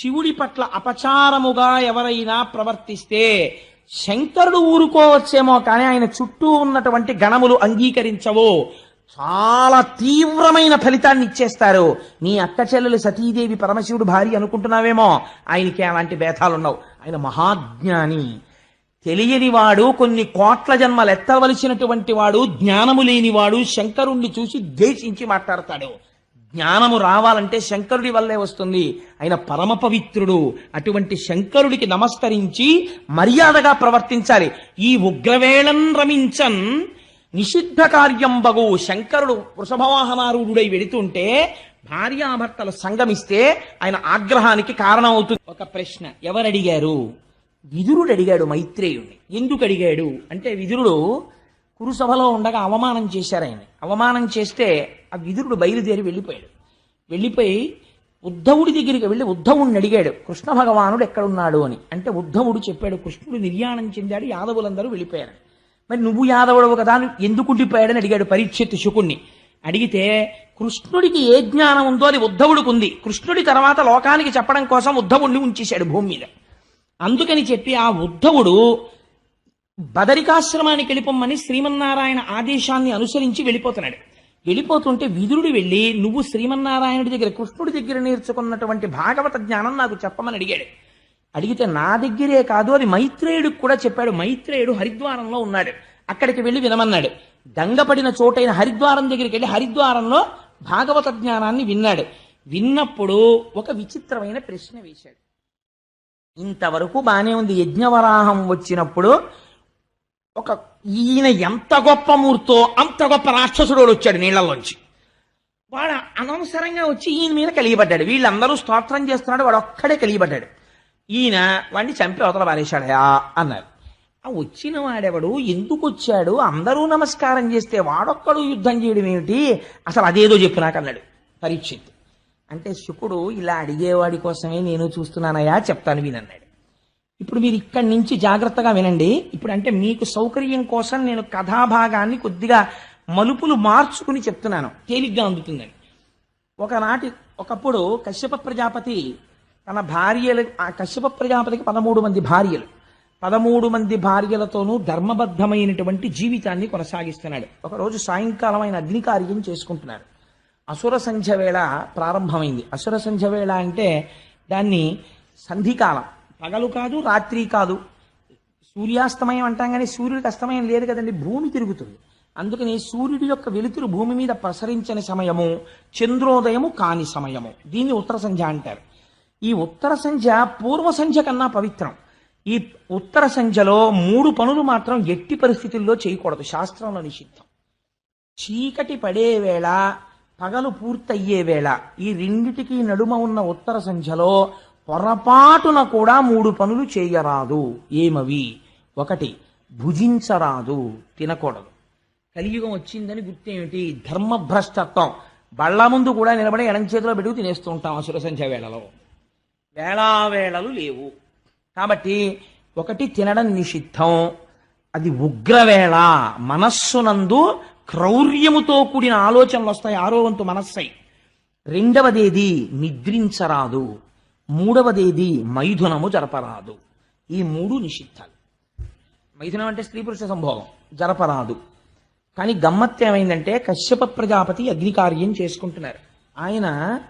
శివుడి పట్ల అపచారముగా ఎవరైనా ప్రవర్తిస్తే శంకరుడు ఊరుకోవచ్చేమో కానీ ఆయన చుట్టూ ఉన్నటువంటి గణములు అంగీకరించవు. చాలా తీవ్రమైన ఫలితాన్ని ఇచ్చేస్తారు. నీ అక్క చెల్లెలు సతీదేవి పరమశివుడు భార్య అనుకుంటున్నావేమో? ఆయనకి అలాంటి భేదాలున్నావు. ఆయన మహాజ్ఞాని. తెలియని వాడు కొన్ని కోట్ల జన్మలు ఎత్తవలసినటువంటి వాడు జ్ఞానము లేనివాడు శంకరుణ్ణి చూసి ద్వేషించి మాట్లాడతాడు. జ్ఞానము రావాలంటే శంకరుడి వల్లే వస్తుంది. ఆయన పరమ పవిత్రుడు అటువంటి శంకరుడికి నమస్కరించి మర్యాదగా ప్రవర్తించాలి. ఈ ఉగ్రవేళం రమించన్ నిషిద్ధ కార్యం బగు శంకరుడు వృషభవాహనారూఢుడై వెళుతుంటే భార్యాభర్తలు సంగమిస్తే ఆయన ఆగ్రహానికి కారణం అవుతుంది ఒక ప్రశ్న ఎవరడిగారు? విదురుడు అడిగాడు మైత్రేయుణ్ణి. ఎందుకు అడిగాడు? అంటే విదురుడు కురుసభలో ఉండగా అవమానం చేశారు ఆయన. అవమానం చేస్తే ఆ విదురుడు బయలుదేరి వెళ్ళిపోయాడు. వెళ్ళిపోయి ఉద్ధవుడి దగ్గరికి వెళ్ళి ఉద్ధవుడిని అడిగాడు కృష్ణ భగవానుడు ఎక్కడున్నాడు? అని. అంటే ఉద్ధవుడు చెప్పాడు కృష్ణుడు నిర్యాణం చెందాడు యాదవులందరూ వెళ్ళిపోయారు. మరి నువ్వు యాదవుడవు కదా ఎందుకు ఉండిపోయాడని అడిగాడు పరీక్షిత్ శుకుణ్ణి అడిగితే కృష్ణుడికి ఏ జ్ఞానం ఉందో అది ఉద్ధవుడికి ఉంది కృష్ణుడి తర్వాత లోకానికి చెప్పడం కోసం ఉద్ధవుడిని ఉంచేశాడు భూమి మీద. అందుకని చెప్పి ఆ ఉద్ధవుడు బదరికాశ్రమానికి వెళ్ళిపోమ్మని శ్రీమన్నారాయణ ఆదేశాన్ని అనుసరించి వెళ్ళిపోతున్నాడు. వెళ్ళిపోతుంటే విదురుడు వెళ్ళి నువ్వు శ్రీమన్నారాయణుడి దగ్గర కృష్ణుడి దగ్గర నేర్చుకున్నటువంటి భాగవత జ్ఞానం నాకు చెప్పమని అడిగాడు. అడిగితే నా దగ్గరే కాదు అది మైత్రేయుడికి కూడా చెప్పాడు. మైత్రేయుడు హరిద్వారంలో ఉన్నాడు. అక్కడికి వెళ్ళి వినమన్నాడు. దంగపడిన చోటైన హరిద్వారం దగ్గరికి వెళ్ళి హరిద్వారంలో భాగవత జ్ఞానాన్ని విన్నాడు. విన్నప్పుడు ఒక విచిత్రమైన ప్రశ్న వేశాడు. ఇంతవరకు బాగానే ఉంది. యజ్ఞవరాహం వచ్చినప్పుడు ఒక ఈయన ఎంత గొప్ప మూర్తో అంత గొప్ప రాక్షసుడు వచ్చాడు నీళ్ళలోంచి వాడు అనవసరంగా వచ్చి ఈయన మీద కలిగిపడ్డాడు వీళ్ళందరూ స్తోత్రం చేస్తున్నాడు వాడు ఒక్కడే కలిగిపడ్డాడు ఈయన వాడిని చంపి అవతల పారేశాడయా అన్నారు. ఆ వచ్చిన వాడెవడు? ఎందుకు వచ్చాడు? అందరూ నమస్కారం చేస్తే వాడొక్కడు యుద్ధం చేయడం ఏమిటి? అసలు అదేదో చెప్పు నాకు అన్నాడు. పరీక్షిత్. అంటే శుకుడు ఇలా అడిగేవాడి కోసమే నేను చూస్తున్నానయా చెప్తాను వీనన్నాడు. ఇప్పుడు మీరు ఇక్కడి నుంచి జాగ్రత్తగా వినండి. ఇప్పుడు అంటే మీకు సౌకర్యం కోసం నేను కథాభాగాన్ని కొద్దిగా మలుపులు మార్చుకుని చెప్తున్నాను. తేలిగ్గా అందుతుందని ఒకనాటి ఒకప్పుడు కశ్యప ప్రజాపతి తన భార్యలు ఆ కశ్యప ప్రజాపతికి పదమూడు మంది భార్యలు. పదమూడు మంది భార్యలతోనూ ధర్మబద్ధమైనటువంటి జీవితాన్ని కొనసాగిస్తున్నాడు. ఒకరోజు సాయంకాలం ఆయన అగ్నికార్యం చేసుకుంటున్నాడు. అసుర సంధ్య వేళ ప్రారంభమైంది. అసుర సంధ్య వేళ అంటే దాన్ని సంధికాలం. పగలు కాదు రాత్రి కాదు. సూర్యాస్తమయం అంటాం కానీ సూర్యుడికి అస్తమయం లేదు కదండి భూమి తిరుగుతుంది. అందుకని సూర్యుడి యొక్క వెలుతురు భూమి మీద ప్రసరించని సమయము చంద్రోదయము కాని సమయము. దీన్ని ఉత్తర సంధ్య అంటారు. ఈ ఉత్తర సంధ్య పూర్వ సంధ్య కన్నా పవిత్రం. ఈ ఉత్తర సంధ్యలో మూడు పనులు మాత్రం ఎట్టి పరిస్థితుల్లో చేయకూడదు. శాస్త్రంలో నిషిద్ధం. చీకటి పడే వేళ పగలు పూర్తయ్యే వేళ ఈ రెండిటికి నడుమ ఉన్న ఉత్తర సంధ్యలో పొరపాటున కూడా మూడు పనులు చేయరాదు. ఏమవి? ఒకటి భుజించరాదు తినకూడదు. కలియుగం వచ్చిందని గుర్తేమిటి? ధర్మభ్రష్టత్వం. బళ్ళ ముందు కూడా నిలబడి ఎడం చేతిలో పెట్టుకు తినేస్తూ ఉంటాం అసుర సంధ్య వేళలో. వేళావేళలు లేవు. కాబట్టి ఒకటి తినడం నిషిద్ధం. అది ఉగ్రవేళ. మనస్సునందు క్రౌర్యముతో కూడిన ఆలోచనలు వస్తాయి. ఆరోవంతు మనస్సై. రెండవదేది? నిద్రించరాదు. మూడవదేది మైథునము జరపరాదు. ఈ మూడు నిషిద్ధాలు. మైథునం అంటే స్త్రీ పురుష సంభోగం జరపరాదు. కానీ గమ్మత్తు ఏమైందంటే కశ్యప ప్రజాపతి అగ్నికార్యం చేసుకుంటున్నారు. ఆయన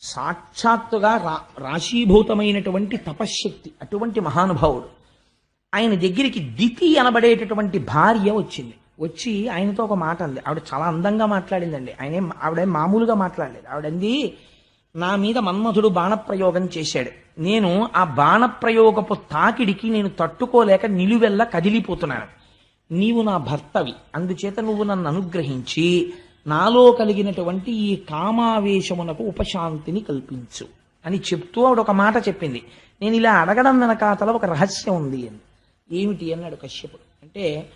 సాక్షాత్తుగా రా రాశీభూతమైనటువంటి తపశ్శక్తి అటువంటి మహానుభావుడు. ఆయన దగ్గరికి దితి అనబడేటటువంటి భార్య వచ్చింది. వచ్చి ఆయనతో ఒక మాట అంది. ఆవిడ చాలా అందంగా మాట్లాడిందండి. ఆయన ఆవిడ మామూలుగా మాట్లాడలేదు. ఆవిడంది నా మీద మన్మధుడు బాణప్రయోగం చేశాడు. నేను ఆ బాణప్రయోగపు తాకిడికి నేను తట్టుకోలేక నిలువెల్ల కదిలిపోతున్నాను. నీవు నా భర్తవి. అందుచేత నువ్వు నన్ను అనుగ్రహించి నాలో కలిగినటువంటి ఈ కామావేశమునకు ఉపశాంతిని కల్పించు అని చెప్తూ ఆవిడ ఒక మాట చెప్పింది. నేను ఇలా అడగడం వెనకాతల ఒక రహస్యం ఉంది అని. ఏమిటి అన్నాడు కశ్యపుడు. అంటే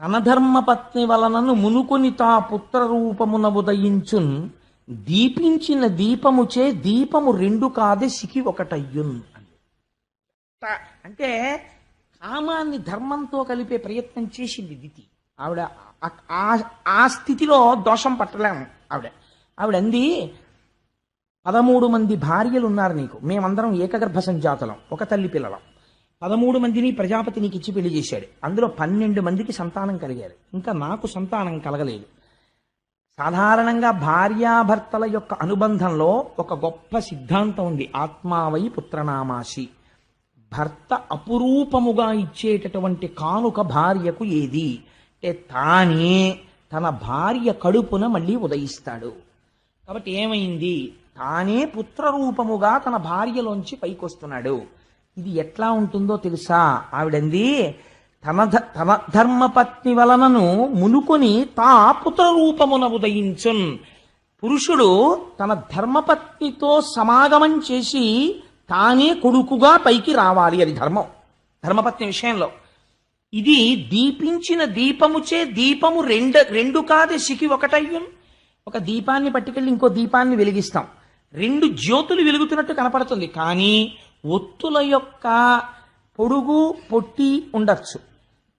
అనధర్మపత్ని వలనను మునుకుని తా పుత్ర రూపమున ఉదయించున్ దీపించిన దీపముచే దీపము రెండు కాదే సికి ఒకటయ్యున్. అంటే కామాన్ని ధర్మంతో కలిపే ప్రయత్నం చేసింది దితి. ఆవిడ ఆ- ఆ- స్థితిలో దోషం పట్టలేము ఆవిడ. ఆవిడ అంది పదమూడు మంది భార్యలు ఉన్నారు నీకు. మేమందరం ఏకగర్భ సంజాతలం ఒక తల్లి పిల్లలం. పదమూడు మందిని ప్రజాపతి నీకు ఇచ్చి పెళ్ళి చేశాడు. అందులో పన్నెండు మందికి సంతానం కలిగారు. ఇంకా నాకు సంతానం కలగలేదు. సాధారణంగా భార్యాభర్తల యొక్క అనుబంధంలో ఒక గొప్ప సిద్ధాంతం ఉంది ఆత్మావై పుత్రనామాసి. భర్త అపురూపముగా ఇచ్చేటటువంటి కానుక భార్యకు ఏది? అంటే తానే తన భార్య కడుపున మళ్ళీ ఉదయిస్తాడు. కాబట్టి ఏమైంది? తానే పుత్రరూపముగా తన భార్యలోంచి పైకొస్తున్నాడు. ఇది ఎట్లా ఉంటుందో తెలుసా? ఆవిడంది తమ తమ ధర్మపత్ని వలనను మునుకొని తా పుత్రరూపమున ఉదయించున్. పురుషుడు తన ధర్మపత్నితో సమాగమం చేసి తానే కొడుకుగా పైకి రావాలి అది ధర్మం. ధర్మపత్ని విషయంలో. ఇది దీపించిన దీపముచే దీపము రెండు రెండు కాదు సికి ఒకటయ్యం ఒక దీపాన్ని పట్టుకెళ్ళి ఇంకో దీపాన్ని వెలిగిస్తాం. రెండు జ్యోతులు వెలుగుతున్నట్టు కనపడుతుంది. కానీ ఒత్తుల యొక్క పొడుగు పొట్టి ఉండొచ్చు.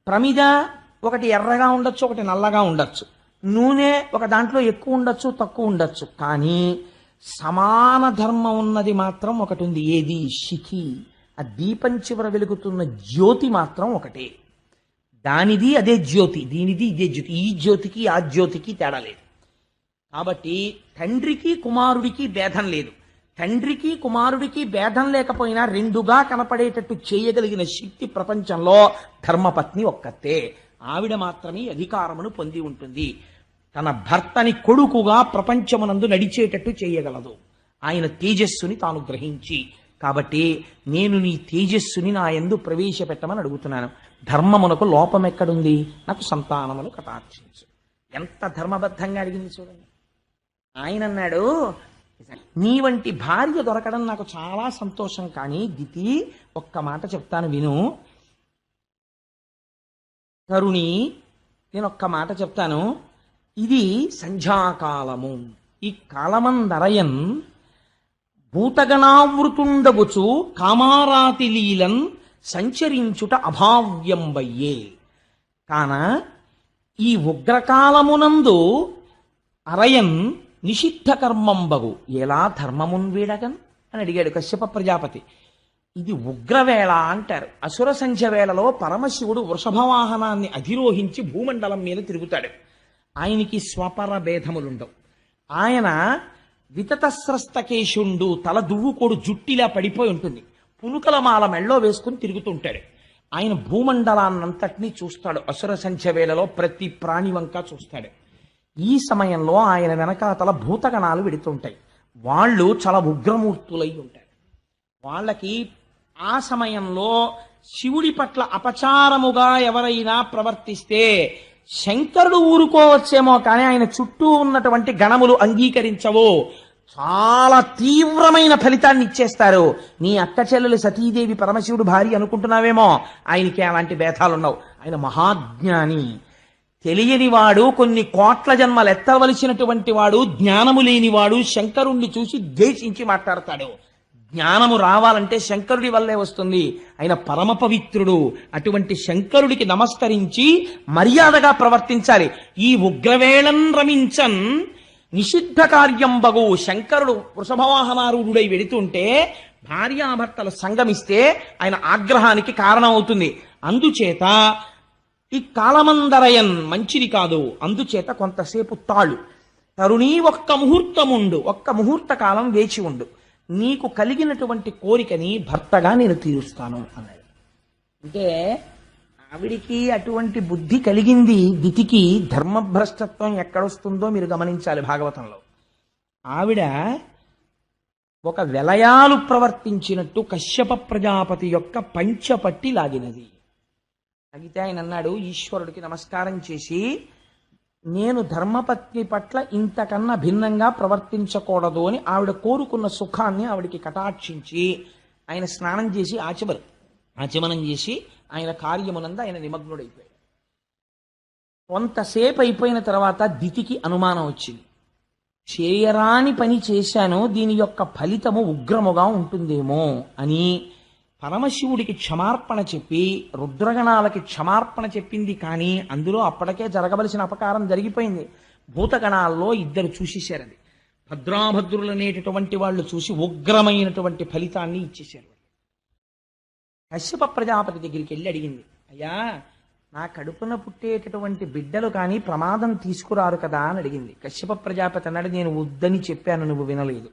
ప్రమిద ఒకటి ఎర్రగా ఉండొచ్చు ఒకటి నల్లగా ఉండొచ్చు. నూనె ఒక దాంట్లో ఎక్కువ ఉండొచ్చు తక్కువ ఉండొచ్చు. కానీ సమాన ధర్మం ఉన్నది మాత్రం ఒకటి ఉంది. ఏది? శిఖి. ఆ దీపం చివర వెలుగుతున్న జ్యోతి మాత్రం ఒకటే. దానిది అదే జ్యోతి దీనిది ఇదే జ్యోతి. ఈ జ్యోతికి ఆ జ్యోతికి తేడా లేదు. కాబట్టి తండ్రికి కుమారుడికి భేదం లేదు. తండ్రికి కుమారుడికి భేదం లేకపోయినా రెండుగా కనపడేటట్టు చేయగలిగిన శక్తి ప్రపంచంలో ధర్మపత్ని ఒక్కతే. ఆవిడ మాత్రమే అధికారమును పొంది ఉంటుంది. తన భర్తని కొడుకుగా ప్రపంచమునందు నడిచేటట్టు చేయగలదు. ఆయన తేజస్సుని తాను గ్రహించి. కాబట్టి నేను నీ తేజస్సుని నా ఎందు ప్రవేశపెట్టమని అడుగుతున్నాను. ధర్మమునకు లోపం ఎక్కడుంది? నాకు సంతానమును కటాక్షించు. ఎంత ధర్మబద్ధంగా అడిగింది చూడండి. ఆయన అన్నాడు నీ వంటి భార్య దొరకడం నాకు చాలా సంతోషం కానీ దితి ఒక్క మాట చెప్తాను విను. తరుణి నేను ఒక్క మాట చెప్తాను. ఇది సంధ్యాకాలము. ఈ కాలమందరయన్ భూతగణావృతుండవచ్చు కామారాతి లీలన్ సంచరించుట అభావ్యంబయ్యే. కాన ఈ ఉగ్రకాలమునందు అరయన్ నిషిద్ధ కర్మంబగు ఎలా ధర్మమున్ వీడగన్? అని అడిగాడు కశ్యప ప్రజాపతి. ఇది ఉగ్రవేళ అంటారు. అసుర సంధ్య వేళలో పరమశివుడు వృషభవాహనాన్ని అధిరోహించి భూమండలం మీద తిరుగుతాడు. ఆయనకి స్వపర భేదములుండవు. ఆయన వితతస్రస్తకేశుండు తల దువ్వుకోడు జుట్టిలా పడిపోయి ఉంటుంది. పునుకల మాల మెళ్ళో వేసుకుని తిరుగుతుంటాడు. ఆయన భూమండలాన్నంతటినీ చూస్తాడు. అసుర సంఖ్య వేళలో ప్రతి ప్రాణి వంక చూస్తాడు. ఈ సమయంలో ఆయన వెనకాతల భూతగణాలు వెడుతుంటాయి. వాళ్ళు చాలా ఉగ్రమూర్తులై ఉంటారు. వాళ్ళకి ఆ సమయంలో శివుడి పట్ల అపచారముగా ఎవరైనా ప్రవర్తిస్తే శంకరుడు ఊరుకోవచ్చేమో కానీ ఆయన చుట్టూ ఉన్నటువంటి గణములు అంగీకరించవు. చాలా తీవ్రమైన ఫలితాన్ని ఇచ్చేస్తారు. నీ అక్క చెల్లెలు సతీదేవి పరమశివుడు భార్య అనుకుంటున్నావేమో? ఆయనకి అలాంటి భేదాలున్నావు. ఆయన మహాజ్ఞాని. తెలియని వాడు కొన్ని కోట్ల జన్మలు ఎత్తవలసినటువంటి వాడు జ్ఞానము లేనివాడు శంకరుణ్ణి చూసి ద్వేషించి మాట్లాడతాడు. జ్ఞానము రావాలంటే శంకరుడి వల్లే వస్తుంది. ఆయన పరమ పవిత్రుడు. అటువంటి శంకరుడికి నమస్కరించి మర్యాదగా ప్రవర్తించాలి. ఈ ఉగ్రవేళం రమించన్ నిషిద్ధ కార్యం బగు శంకరుడు వృషభవాహనారూఢుడై వెడుతుంటే భార్యాభర్తలు సంగమిస్తే ఆయన ఆగ్రహానికి కారణమవుతుంది. అందుచేత ఈ కాలమందరయన్ మంచిది కాదు. అందుచేత కొంతసేపు తాళు. తరుణీ ఒక్క ముహూర్తముండు ఒక్క ముహూర్త కాలం వేచి ఉండు. నీకు కలిగినటువంటి కోరికని భర్తగా నేను తీరుస్తాను అన్నాడు. అంటే ఆవిడికి అటువంటి బుద్ధి కలిగింది దితికి ధర్మభ్రష్టత్వం ఎక్కడొస్తుందో మీరు గమనించాలి భాగవతంలో. ఆవిడ ఒక వెలయాలు ప్రవర్తించినట్టు కశ్యప ప్రజాపతి యొక్క పంచపట్టి లాగినది. అగితే ఆయన అన్నాడు ఈశ్వరుడికి నమస్కారం చేసి నేను ధర్మపత్ని పట్ల ఇంతకన్నా భిన్నంగా ప్రవర్తించకూడదు అని ఆవిడ కోరుకున్న సుఖాన్ని ఆవిడికి కటాక్షించి ఆయన స్నానం చేసి ఆచమరు ఆచమనం చేసి ఆయన కార్యమునందు ఆయన నిమగ్నుడైపోయాడు. కొంతసేపు అయిపోయిన తర్వాత దితికి అనుమానం వచ్చింది. చేయరాని పని చేశాను దీని యొక్క ఫలితము ఉగ్రముగా ఉంటుందేమో అని పరమశివుడికి క్షమార్పణ చెప్పి రుద్రగణాలకి క్షమార్పణ చెప్పింది కానీ అందులో అప్పటికే జరగవలసిన అపకారం జరిగిపోయింది. భూతగణాల్లో ఇద్దరు చూసేశారు అది భద్రాభద్రులనేటటువంటి వాళ్ళు చూసి ఉగ్రమైనటువంటి ఫలితాన్ని ఇచ్చేశారు. కశ్యప ప్రజాపతి దగ్గరికి వెళ్ళి అడిగింది అయ్యా నా కడుపున పుట్టేటటువంటి బిడ్డలు కానీ ప్రమాదం తీసుకురారు కదా? అని అడిగింది. కశ్యప ప్రజాపతి అన్నాడు నేను వద్దని చెప్పాను నువ్వు వినలేదు.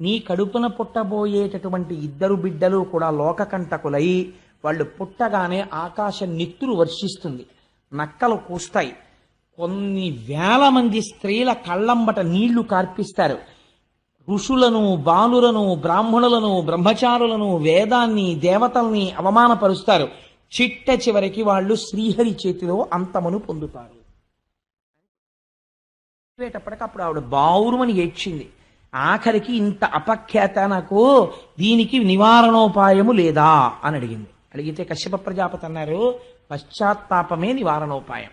నీ కడుపున పుట్టబోయేటటువంటి ఇద్దరు బిడ్డలు కూడా లోకకంటకులై వాళ్ళు పుట్టగానే ఆకాశ నిత్తులు వర్షిస్తుంది నక్కలు కూస్తాయి. కొన్ని వేల మంది స్త్రీల కళ్ళంబట నీళ్ళు కార్పిస్తారు. ఋషులను బాలులను బ్రాహ్మణులను బ్రహ్మచారులను వేదాన్ని దేవతల్ని అవమానపరుస్తారు. చిట్ట చివరికి వాళ్ళు శ్రీహరి చేతిలో అంతమును పొందుతారు. అప్పుడు ఆవిడ బావురుమని ఏడ్చింది. ఆఖరికి ఇంత అపఖ్యాత నాకు దీనికి నివారణోపాయము లేదా అని అడిగింది. అడిగితే కశ్యప ప్రజాపతి అన్నారు పశ్చాత్తాపమే నివారణోపాయం.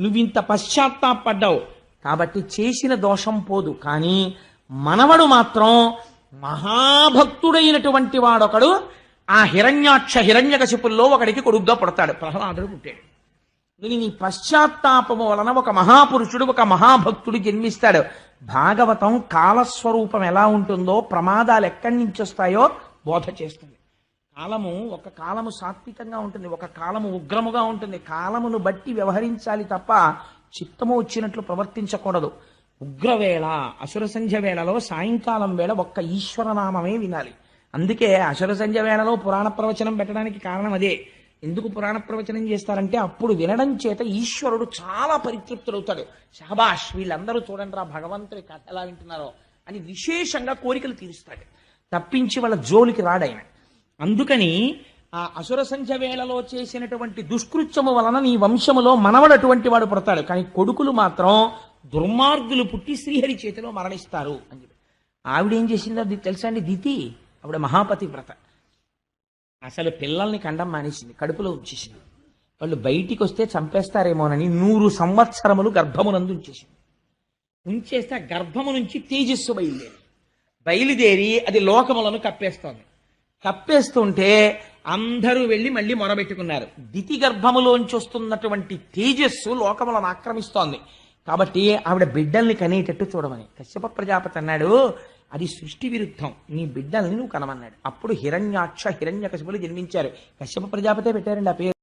నువ్వు ఇంత పశ్చాత్తాపడ్డావు. కాబట్టి చేసిన దోషం పోదు. కానీ మనవడు మాత్రం మహాభక్తుడైనటువంటి వాడొకడు. ఆ హిరణ్యాక్ష హిరణ్యకశిపుల్లో ఒకడికి కొడుగ్గా పుడతాడు. ప్రహ్లాదుడు పుట్టాడు. దీని నీ పశ్చాత్తాపము వలన ఒక మహాపురుషుడు ఒక మహాభక్తుడు జన్మిస్తాడు. భాగవతం కాలస్వరూపం ఎలా ఉంటుందో ప్రమాదాలు ఎక్కడి నుంచి వస్తాయో బోధ చేస్తుంది. కాలము ఒక కాలము సాత్వికంగా ఉంటుంది ఒక కాలము ఉగ్రముగా ఉంటుంది. కాలమును బట్టి వ్యవహరించాలి తప్ప చిత్తము వచ్చినట్లు ప్రవర్తించకూడదు. ఉగ్రవేళ అసుర సంధ్య వేళలో సాయంకాలం వేళ ఒక్క ఈశ్వరనామమే వినాలి. అందుకే అసుర సంధ్య వేళలో పురాణ ప్రవచనం పెట్టడానికి కారణం అదే. ఎందుకు పురాణ ప్రవచనం చేస్తారంటే అప్పుడు వినడం చేత ఈశ్వరుడు చాలా పరితృప్తుడవుతాడు. షహబాష్ వీళ్ళందరూ చూడండి రా భగవంతుడి కథ ఎలా వింటున్నారో అని విశేషంగా కోరికలు తీరుస్తాడు. తప్పించి వాళ్ళ జోలికి రాడాయన అందుకని ఆ అసుర సంధ్య వేళలో చేసినటువంటి దుష్కృత్యము వలన నీ వంశములో మనవడు అటువంటి వాడు పుడతాడు. కానీ కొడుకులు మాత్రం దుర్మార్గులు పుట్టి శ్రీహరి చేతిలో మరణిస్తారు అని చెప్పి. ఆవిడేం చేసిందో తెలుసా అండి? దితి ఆవిడ మహాపతి వ్రత అసలు పిల్లల్ని కండం మానేసింది కడుపులో ఉంచేసింది. వాళ్ళు బయటికి వస్తే చంపేస్తారేమోనని నూరు సంవత్సరములు గర్భమునందు ఉంచేసింది. ఉంచేస్తే ఆ గర్భము నుంచి తేజస్సు బయలుదేరి. బయలుదేరి అది లోకములను కప్పేస్తోంది. కప్పేస్తుంటే అందరూ వెళ్ళి మళ్ళీ మొరబెట్టుకున్నారు. దితి గర్భములోంచి వస్తున్నటువంటి తేజస్సు లోకములను ఆక్రమిస్తోంది. కాబట్టి ఆవిడ బిడ్డల్ని కనేటట్టు చూడమని. కశ్యప ప్రజాపతి అన్నాడు అది సృష్టి విరుద్ధం. నీ బిడ్డల్ని నువ్వు కనమన్నాడు. అప్పుడు హిరణ్యాక్ష హిరణ్య కశిపులు జన్మించారు. కశ్యప ప్రజాపతే పెట్టారండి ఆ పేరు.